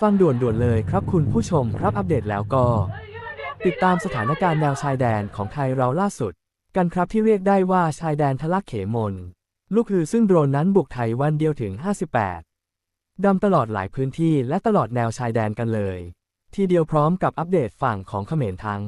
ฟังด่วนๆเลยครับคุณผู้ชมครับอัปเดตแล้วก็ ติดตามสถานการณ์แนวชายแดนของไทยเราล่าสุด กันครับที่เรียกได้ว่าชายแดนทะลักเขมน ลูกคือซึ่งโดรนนั้นบุกไทยวันเดียวถึง 58ดำตลอดหลายพื้นที่และตลอดแนวชายแดนกันเลย ทีเดียวพร้อมกับอัปเดตฝั่งของเขมรทั้ง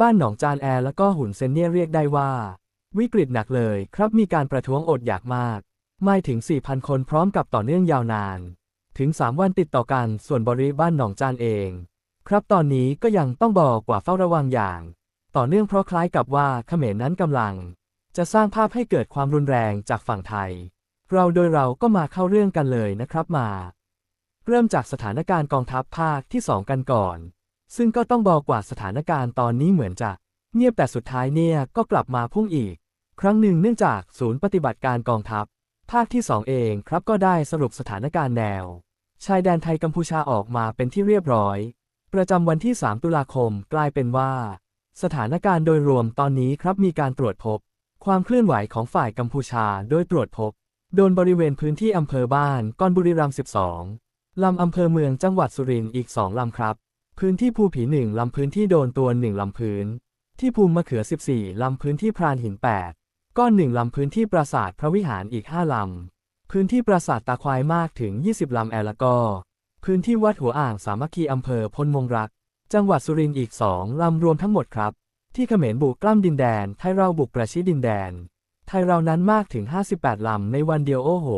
บ้านหนองจานแอร์และก็หุ่นเซนเนียเรียกได้ว่า วิกฤตหนักเลยครับมีการประท้วงอดอยากมากไม่ถึง 4,000 คนพร้อมกับต่อเนื่องยาวนาน ถึง 3 วันติดต่อกันส่วนบริบ้านหนองจานเอง ครับตอนนี้ก็ยังต้องบอกกว่าเฝ้าระวังอย่าง ต่อเนื่องเพราะคล้ายกับว่าเขมรนั้นกำลัง จะสร้างภาพให้เกิดความรุนแรงจากฝั่งไทย เราโดยเราก็มาเข้าเรื่องกันเลยนะครับมา เริ่มจากสถานการณ์กองทัพภาคที่ 2 กันก่อน ซึ่งก็ต้องบอกว่าสถานการณ์ตอนนี้เหมือนจะเงียบแต่สุดท้ายเนี่ยก็กลับมาพุ่งอีก ครั้งหนึ่งเนื่องจากศูนย์ปฏิบัติการกองทัพ ภาคที่ 2 เองครับก็ได้สรุปสถานการณ์แนว ชายแดนไทยกัมพูชาออกมาเป็นที่เรียบร้อย ประจำวันที่ 3 ตุลาคมกลายเป็นว่า สถานการณ์โดยรวมตอนนี้ครับมีการตรวจพบ ความเคลื่อนไหวของฝ่ายกัมพูชาโดยตรวจพบ โดนบริเวณพื้นที่อำเภอบ้านก้อนบุรีรัมย์12ลำอำเภอเมืองจังหวัดสุรินทร์อีก 2 ลำครับ พื้นที่ภูผีหนึ่งลำพื้นที่โดนตัวหนึ่งลำพื้น ที่ภูมิมะเขือ 14 ลำพื้นที่พรานหิน 8 ก้อนหนึ่งลำพื้นที่ปราสาทพระวิหารอีก5ลำ พื้นที่ปราสาทตาควายมากถึง 20 ลำแอลแล้วก็พื้นที่วัดหัวอ่างสามัคคีอำเภอพลมงรัก จังหวัดสุรินทร์อีก2ลำรวมทั้งหมดครับ ที่เขมรบุกกล้ำดินแดน ไทยเราบุกประชิดดินแดน ไทยเรานั้นมากถึง 58 ลำในวันเดียวโอ้โห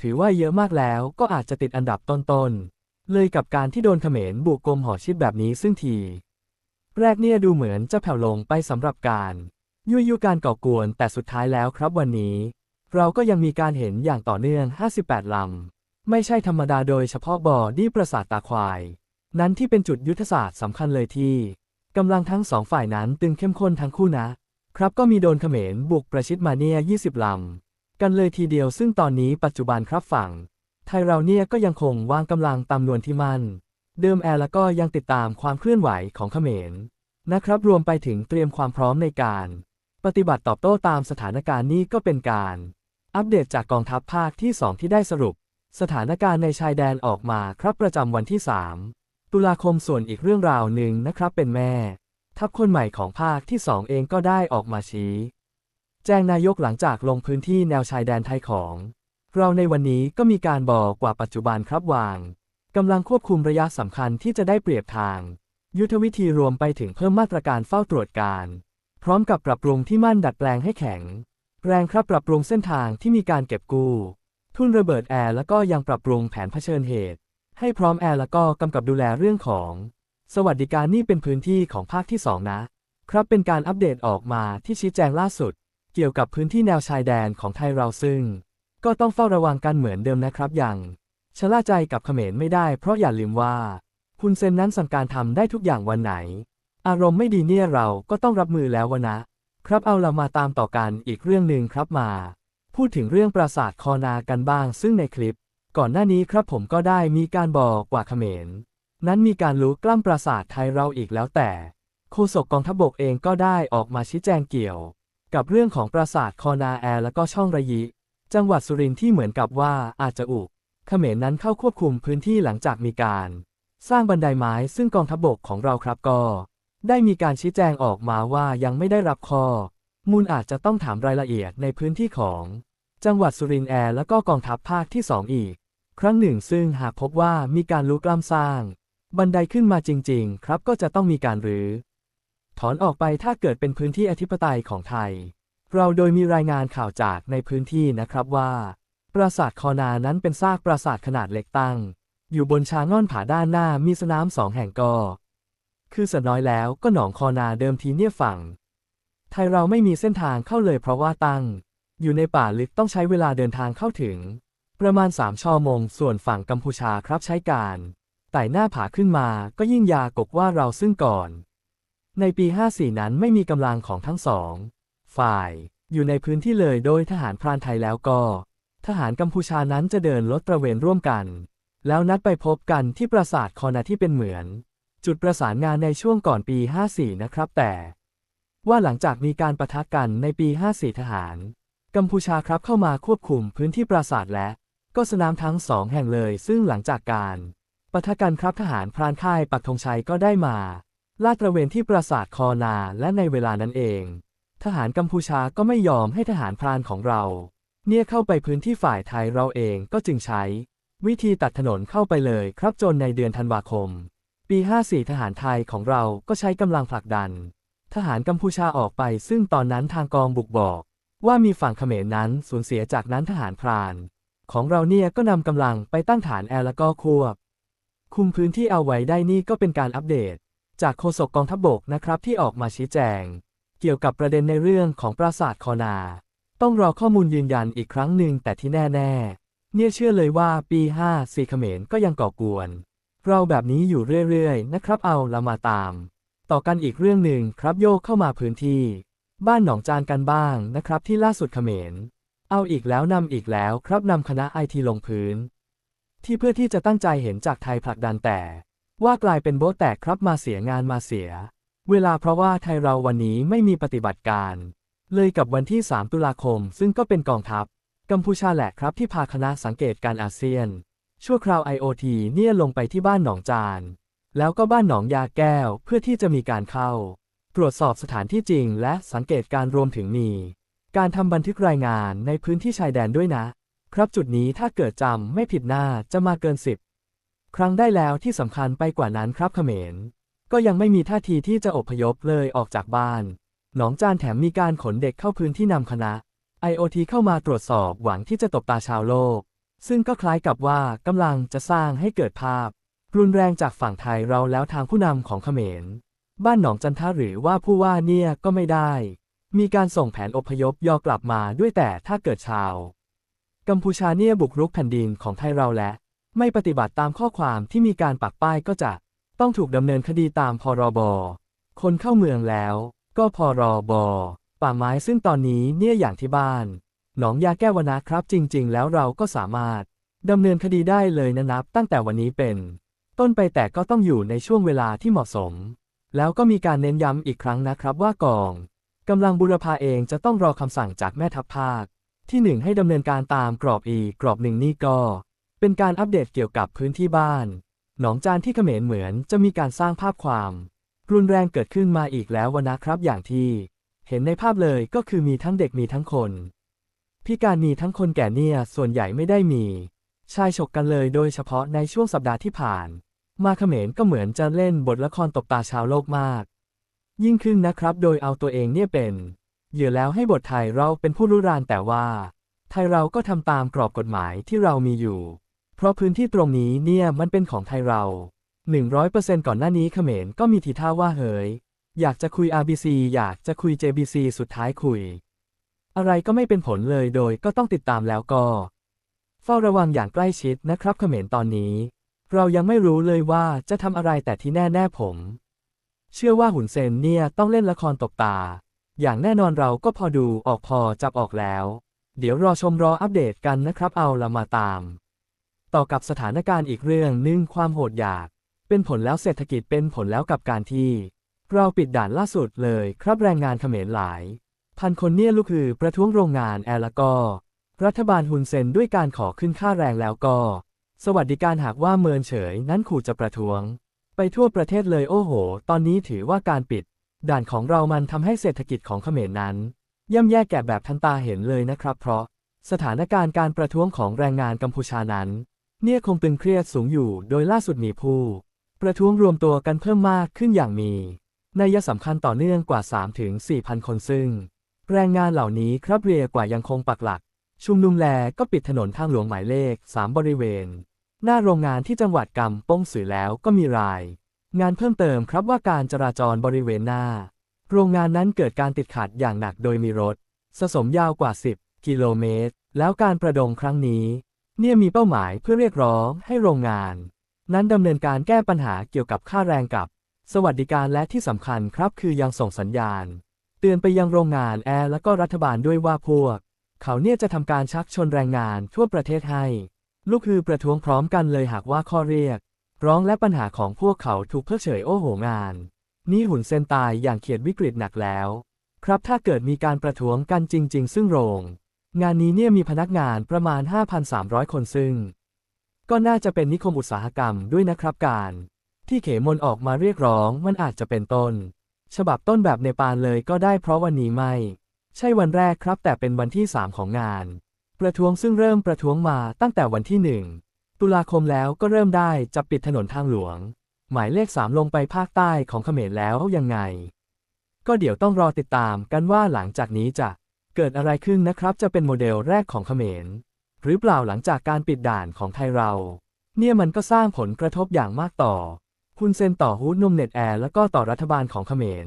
ถือว่าเยอะมากแล้วก็อาจจะติดอันดับต้นๆ เลยกับการที่โดนเขมรบุกกรมหอชิดแบบนี้ซึ่งที แรกเนี่ยดูเหมือนจะแผ่วลงไปสำหรับการ ยุยยุการก่อกวนแต่สุดท้ายแล้วครับวันนี้ เราก็ยังมีการเห็นอย่างต่อเนื่อง 58 ลำ ไม่ใช่ธรรมดาโดยเฉพาะบ่อดีปราสาทตาควาย นั้นที่เป็นจุดยุทธศาสตร์สำคัญเลยที่กำลังทั้งสองฝ่ายนั้นตึงเข้มข้นทั้งคู่นะ ครับก็มีโดนเขมรบุกประชิดมาเนีย 20 ลำ กันเลยทีเดียวซึ่งตอนนี้ปัจจุบันครับฝั่ง ไทยเราเนี่ยก็ยังคงวางกำลังตามนวนที่มั่น เดิมแอร์แล้วก็ยังติดตามความเคลื่อนไหวของเขมรนะครับรวมไปถึงเตรียมความพร้อมในการ ปฏิบัติตอบโต้ตามสถานการณ์นี้ก็เป็นการ อัปเดตจากกองทัพภาคที่ 2 ที่ได้สรุป สถานการณ์ในชายแดนออกมาครับประจำวันที่ 3 ตุลาคมส่วนอีกเรื่องราวหนึ่งนะครับเป็นแม่ ทัพคนใหม่ของภาคที่ 2 เองก็ได้ออกมาชี้ แจ้งนายกหลังจากลงพื้นที่แนวชายแดนไทยของ เราในวันนี้ก็มีการบอกกว่าปัจจุบันครับวางกำลังควบคุมระยะสำคัญที่จะได้เปรียบทาง ยุทธวิธีรวมไปถึงเพิ่มมาตรการเฝ้าตรวจการ พร้อมกับปรับปรุงที่มั่นดัดแปลงให้แข็ง แรงครับปรับปรุงเส้นทางที่มีการเก็บกู้ ทุ่นระเบิดแอร์แล้วก็ยังปรับปรุงแผนเผชิญเหตุ ให้พร้อมแอร์แล้วก็กำกับดูแลเรื่องของ สวัสดิการนี่เป็นพื้นที่ของภาคที่ 2 นะ ครับเป็นการอัปเดตออกมาที่ชี้แจงล่าสุด เกี่ยวกับพื้นที่แนวชายแดนของไทยเราซึ่ง ก็ต้องเฝ้าระวังกันเหมือนเดิมนะครับอย่างชะล่าใจกับเขมรไม่ได้เพราะอย่าลืมว่าคุณเซนนั้นสั่งการทำได้ทุกอย่างวันไหน อารมณ์ไม่ดีเนี่ยเราก็ต้องรับมือแล้ววะนะ ครับเอาเรามาตามต่อกันอีกเรื่องหนึ่งครับมา พูดถึงเรื่องปราสาทคอนากันบ้าง ซึ่งในคลิป ก่อนหน้านี้ครับผมก็ได้มีการบอกว่าเขมร นั้นมีการลุกกล้ำปราสาทไทยเราอีกแล้วแต่โฆษกกองทัพบกเองก็ได้ออกมาชี้แจงเกี่ยว กับเรื่องของปราสาทคอนาแอร์และก็ช่องระยิ จังหวัดสุรินทร์ที่เหมือนกับว่าอาจจะอุกเขมรนั้นเข้าควบคุมพื้นที่หลังจากมีการ สร้างบันไดไม้ซึ่งกองทัพบกของเราครับก็ ได้มีการชี้แจงออกมาว่ายังไม่ได้รับข้อ มูลอาจจะต้องถามรายละเอียดในพื้นที่ของ จังหวัดสุรินทร์แอร์และก็กองทัพภาคที่ 2 อีก ครั้งหนึ่งซึ่งหากพบว่ามีการลุกล้ำสร้าง บันไดขึ้นมาจริง ๆ ครับก็จะต้องมีการรื้อถอนออกไปถ้าเกิดเป็นพื้นที่อธิปไตยของไทย เราโดยมีรายงานข่าวจากในพื้นที่นะครับว่า ปราสาทคอนานั้นเป็นซากปราสาทขนาดเล็กตั้ง อยู่บนชาง่อนผาด้านหน้ามีสนามสองแห่งก็ คือสน้อยแล้วก็หนองคอนาเดิมทีเนี่ยฝั่ง ไทยเราไม่มีเส้นทางเข้าเลยเพราะว่าตั้ง อยู่ในป่าลึกต้องใช้เวลาเดินทางเข้าถึง ประมาณ 3ชั่วโมง ส่วนฝั่งกัมพูชาครับใช้การไต่หน้าผาขึ้นมาก็ยิ่งยากกว่าเราซึ่งก่อน ในปี 54 นั้นไม่มีกำลังของทั้งสอง ฝ่ายอยู่ในพื้นที่เลยโดยทหารพรานไทยแล้วก็ ทหารกัมพูชานั้นจะเดินรถตระเวนร่วมกัน แล้วนัดไปพบกันที่ปราสาทคอนาที่เป็นเหมือน จุดประสานงานในช่วงก่อนปี 54 นะครับ แต่ว่าหลังจากมีการประทะกันในปี 54 ทหาร กัมพูชาครับเข้ามาควบคุมพื้นที่ปราสาทและ ก็สนามทั้งสองแห่งเลย ซึ่งหลังจากการปะทะกันครับทหารพรานค่ายปักธงชัยก็ได้มา ลาดตระเวนที่ปราสาทคอนาและในเวลานั้นเอง ทหารกัมพูชาก็ไม่ยอมให้ทหารพรานของเรา เนี่ยเข้าไปพื้นที่ฝ่ายไทยเราเองก็จึงใช้ วิธีตัดถนนเข้าไปเลยครับจนในเดือนธันวาคม ปี 54 ทหารไทยของเราก็ใช้กำลังผลักดัน ทหารกัมพูชาออกไป ซึ่งตอนนั้นทางกองบุกบอก ว่ามีฝั่งเขมรนั้นสูญเสียจากนั้นทหารพราน ของเราเนี่ยก็นำกำลังไปตั้งฐานแอร์แล้วก็ควบ คุมพื้นที่เอาไว้ได้นี่ก็เป็นการอัปเดต จากโฆษกกองทัพบกนะครับที่ออกมาชี้แจง เกี่ยวกับประเด็นในเรื่องของปราสาทคอนา ต้องรอข้อมูลยืนยันอีกครั้งหนึ่งแต่ที่แน่ ๆ เนี่ยเชื่อเลยว่าปี 54เขมรก็ยังก่อกวน เราแบบนี้อยู่เรื่อยๆ นะครับเอาละมาตาม ต่อกันอีกเรื่องหนึ่งครับโยกเข้ามาพื้นที่ บ้านหนองจานกันบ้างนะครับที่ล่าสุดเขมร เอาอีกแล้วนำอีกแล้วครับนำคณะไอทีลงพื้น ที่เพื่อที่จะตั้งใจเห็นจากไทยผลักดันแต่ ว่ากลายเป็นโบ๊ะแตกครับมาเสียงานมาเสีย เวลาเพราะว่าไทยเราวันนี้ไม่มีปฏิบัติการ เลยกับวันที่ 3 ตุลาคม ซึ่งก็เป็นกองทัพ กัมพูชาแหละครับที่พาคณะสังเกตการอาเซียน ชั่วคราว IoT เนี่ยลงไปที่บ้านหนองจาน แล้วก็บ้านหนองยาแก้วเพื่อที่จะมีการเข้า ตรวจสอบสถานที่จริง และสังเกตการรวมถึงมี การทำบันทึกรายงานในพื้นที่ชายแดนด้วยนะ ครับจุดนี้ถ้าเกิดจำไม่ผิดหน้าจะมาเกินสิบครั้งได้แล้วที่สำคัญไปกว่านั้นครับเขมร ก็ยังไม่มีท่าทีที่จะอพยพเลยออกจากบ้าน หนองจานแถมมีการขนเด็กเข้าพื้นที่นำคณะ IoT เข้ามาตรวจสอบหวังที่จะตบตาชาวโลก ซึ่งก็คล้ายกับว่ากำลังจะสร้างให้เกิดภาพ รุนแรงจากฝั่งไทยเราแล้วทางผู้นำของเขมร บ้านหนองจันทาหรือว่าผู้ว่าเนี่ยก็ไม่ได้ มีการส่งแผนอพยพยอกลับมาด้วยแต่ถ้าเกิดชาว กัมพูชาเนี่ยบุกรุกแผ่นดินของไทยเราและ ไม่ปฏิบัติตามข้อความที่มีการปักป้ายก็จะต้องถูกดำเนินคดีตามพรบ คนเข้าเมืองแล้ว ก็พรบป่าไม้ซึ่งตอนนี้เนี่ยอย่างที่บ้าน หนองยาแก้วนะครับ จริง ๆ แล้วเราก็สามารถดำเนินคดีได้เลยนะนับ ตั้งแต่วันนี้เป็น ต้นไปแต่ก็ต้องอยู่ในช่วงเวลาที่เหมาะสม แล้วก็มีการเน้นย้ำอีกครั้งนะครับว่ากองกำลังบุรพาเองจะต้องรอคำสั่งจากแม่ทัพภาค ที่หนึ่งให้ดำเนินการตามกรอบอีกรอบหนึ่งนี่ก็ เป็นการอัปเดตเกี่ยวกับพื้นที่บ้าน หนองจานที่เขมรเหมือนจะมีการสร้างภาพความ รุนแรงเกิดขึ้นมาอีกแล้ววนนะครับอย่างที่ เห็นในภาพเลยก็คือมีทั้งเด็กมีทั้งคน พิการมีทั้งคนแก่เนี่ยส่วนใหญ่ไม่ได้มี ชายฉกกันเลยโดยเฉพาะในช่วงสัปดาห์ที่ผ่าน มาเขมรก็เหมือนจะเล่นบทละครตบตาชาวโลกมาก ยิ่งขึ้นนะครับโดยเอาตัวเองเนี่ยเป็น เหยื่อแล้วให้บทไทยเราเป็นผู้รุรานแต่ว่า ไทยเราก็ทำตามกรอบกฎหมายที่เรามีอยู่ เพราะพื้นที่ตรงนี้เนี่ยมันเป็นของไทยเรา 100%ก่อนหน้านี้เขมรก็มีทีท่าว่าเฮ้ยอยากจะคุย RBC อยากจะคุย JBC สุดท้ายคุย อะไรก็ไม่เป็นผลเลยโดยก็ต้องติดตามแล้วก็ เฝ้าระวังอย่างใกล้ชิดนะครับเขมรตอนนี้ เรายังไม่รู้เลยว่าจะทำอะไรแต่ที่แน่แน่ผม เชื่อว่าหุนเซนเนี่ยต้องเล่นละครตบตา อย่างแน่นอนเราก็พอดูออกพอจับออกแล้ว เดี๋ยวรอชมรออัปเดตกันนะครับเอาละมาตาม ต่อกับสถานการณ์อีกเรื่องหนึ่งความโหดอยาก เป็นผลแล้วเศรษฐกิจเป็นผลแล้วกับการที่ เราปิดด่านล่าสุดเลย ครับแรงงานเขมรหลาย พันคนเนี่ยลูกคือประท้วงโรงงานแอร์แล้วก็ รัฐบาลฮุนเซนด้วยการขอขึ้นค่าแรงแล้วก็ สวัสดิการหากว่าเมินเฉยนั้นขู่จะประท้วง ไปทั่วประเทศเลยโอ้โห ตอนนี้ถือว่าการปิด ด่านของเรามันทำให้เศรษฐกิจของเขมรนั้นย่ำแย่แก่แบบทันตาเห็นเลยนะครับ เพราะสถานการณ์การประท้วงของแรงงานกัมพูชานั้น เนี่ยคงตึงเครียดสูงอยู่ โดยล่าสุดมีผู้ ประท้วงรวมตัวกันเพิ่มมากขึ้นอย่างมีนัยสำคัญต่อเนื่องกว่า 3-4,000 คนซึ่ง แรงงานเหล่านี้ครับเรียกว่ายังคงปักหลัก ชุมนุมแลก็ปิดถนนทางหลวงหมายเลข 3 บริเวณ หน้าโรงงานที่จังหวัดกำป้งสือแล้วก็มีราย งานเพิ่มเติมครับว่าการจราจรบริเวณหน้า โรงงานนั้นเกิดการติดขัดอย่างหนักโดยมีรถ สะสมยาวกว่า 10 กิโลเมตร แล้วการประดงครั้งนี้ เนี่ยมีเป้าหมายเพื่อเรียกร้องให้โรงงาน นั้นดำเนินการแก้ปัญหาเกี่ยวกับค่าแรงกับ สวัสดิการและที่สำคัญครับคือยังส่งสัญญาณ เตือนไปยังโรงงานแอร์และก็รัฐบาลด้วยว่าพวก เขาเนี่ยจะทำการชักชนแรงงานทั่วประเทศให้ ลูกคือประท้วงพร้อมกันเลยหากว่าข้อเรียก ร้องและปัญหาของพวกเขาถูกเพิกเฉยโอ้โหงาน นี่หุ่นเซนตายอย่างเขียดวิกฤตหนักแล้ว ครับถ้าเกิดมีการประท้วงกันจริง ๆ ซึ่งโรง งานนี้เนี่ยมีพนักงานประมาณ 5,300 คนซึ่ง ก็ก็น่าจะเป็นนิคมอุตสาหกรรมด้วยนะครับการ ที่เขมนออกมาเรียกร้องมันอาจจะเป็นต้น ฉบับต้นแบบในปานเลยก็ได้เพราะวันนี้ไม่ ใช่วันแรกครับ แต่เป็นวันที่ 3 ของงาน ประท้วงซึ่งเริ่มประท้วงมาตั้งแต่วันที่ 1 ตุลาคมแล้วก็เริ่มได้จะปิดถนนทางหลวง หมายเลข 3 ลงไปภาคใต้ของเขมรแล้วยังไง ก็เดี๋ยวต้องรอติดตามกันว่าหลังจากนี้จะเกิดอะไรขึ้นนะครับจะเป็นโมเดลแรกของเขมร หรือเปล่าหลังจากการปิดด่านของไทยเรา เนี่ยมันก็สร้างผลกระทบอย่างมากต่อ คุณเซนต่อฮูดนมเน็ตแอร์แล้วก็ต่อรัฐบาลของเขมร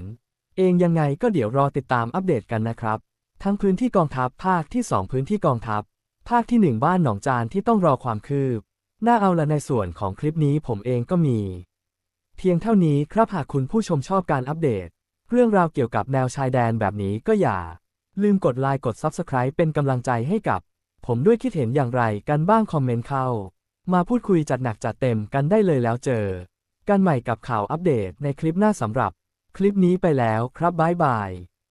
เองยังไงก็เดี๋ยวรอติดตามอัปเดตกันนะครับ ทั้งพื้นที่กองทัพภาคที่ 2 พื้นที่กองทัพ ภาคที่ 1 บ้านหนองจานที่ต้องรอความคืบ น่าเอาละในส่วนของคลิปนี้ผมเองก็มี เพียงเท่านี้ครับหากคุณผู้ชมชอบการอัปเดต เรื่องราวเกี่ยวกับแนวชายแดนแบบนี้ก็อย่า ลืมกดไลค์กด Subscribe เป็นกำลังใจให้กับ ผมด้วยคิดเห็นอย่างไรกันบ้างคอมเมนต์เข้า มาพูดคุยจัดหนักจัดเต็มกันได้เลยแล้วเจอ กันใหม่กับข่าวอัปเดตในคลิปหน้าสำหรับ คลิปนี้ไปแล้วครับบ๊ายบาย